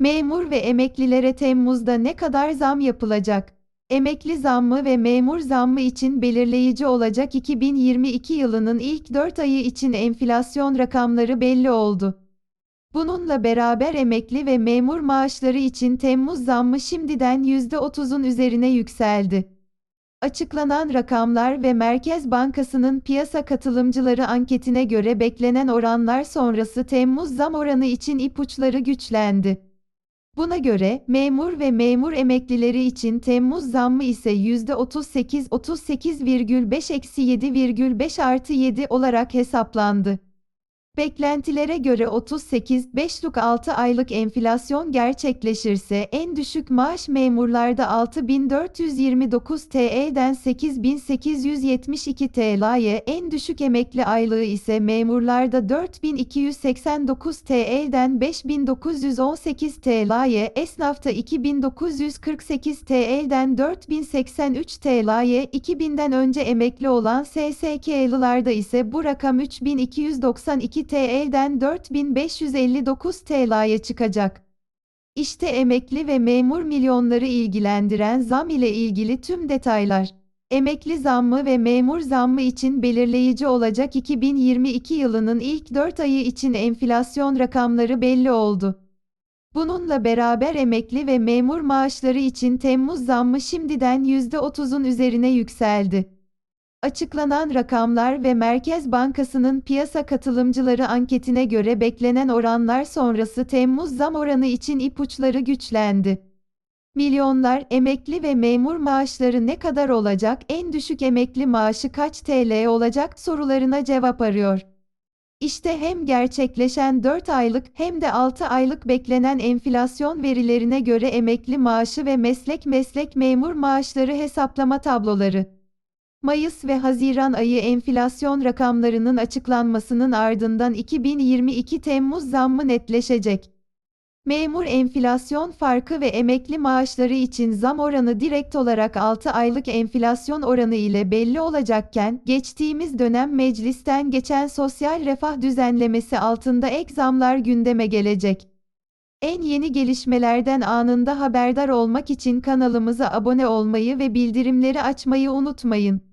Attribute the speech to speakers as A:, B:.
A: Memur ve emeklilere Temmuz'da ne kadar zam yapılacak? Emekli zammı ve memur zammı için belirleyici olacak 2022 yılının ilk 4 ayı için enflasyon rakamları belli oldu. Bununla beraber emekli ve memur maaşları için Temmuz zammı şimdiden %30'un üzerine yükseldi. Açıklanan rakamlar ve Merkez Bankası'nın piyasa katılımcıları anketine göre beklenen oranlar sonrası Temmuz zam oranı için ipuçları güçlendi. Buna göre, memur ve memur emeklileri için Temmuz zammı ise %38 38,5-7,5 artı 7 olarak hesaplandı. Beklentilere göre 38-5'luk 6 aylık enflasyon gerçekleşirse en düşük maaş memurlarda 6429 TL'den 8872 TL'ye, en düşük emekli aylığı ise memurlarda 4289 TL'den 5918 TL'ye, esnafta 2948 TL'den 4083 TL'ye, 2000'den önce emekli olan SSK'lılarda ise bu rakam 3292 TL'den 4559 TL'ye çıkacak. İşte emekli ve memur milyonları ilgilendiren zam ile ilgili tüm detaylar. Emekli zammı ve memur zammı için belirleyici olacak 2022 yılının ilk 4 ayı için enflasyon rakamları belli oldu. Bununla beraber emekli ve memur maaşları için Temmuz zammı şimdiden %30'un üzerine yükseldi. Açıklanan rakamlar ve Merkez Bankası'nın piyasa katılımcıları anketine göre beklenen oranlar sonrası Temmuz zam oranı için ipuçları güçlendi. Milyonlar emekli ve memur maaşları ne kadar olacak, en düşük emekli maaşı kaç TL olacak sorularına cevap arıyor. İşte hem gerçekleşen 4 aylık hem de 6 aylık beklenen enflasyon verilerine göre emekli maaşı ve meslek meslek memur maaşları hesaplama tabloları. Mayıs ve Haziran ayı enflasyon rakamlarının açıklanmasının ardından 2022 Temmuz zammı netleşecek. Memur enflasyon farkı ve emekli maaşları için zam oranı direkt olarak 6 aylık enflasyon oranı ile belli olacakken, geçtiğimiz dönem meclisten geçen sosyal refah düzenlemesi altında ek zamlar gündeme gelecek. En yeni gelişmelerden anında haberdar olmak için kanalımıza abone olmayı ve bildirimleri açmayı unutmayın.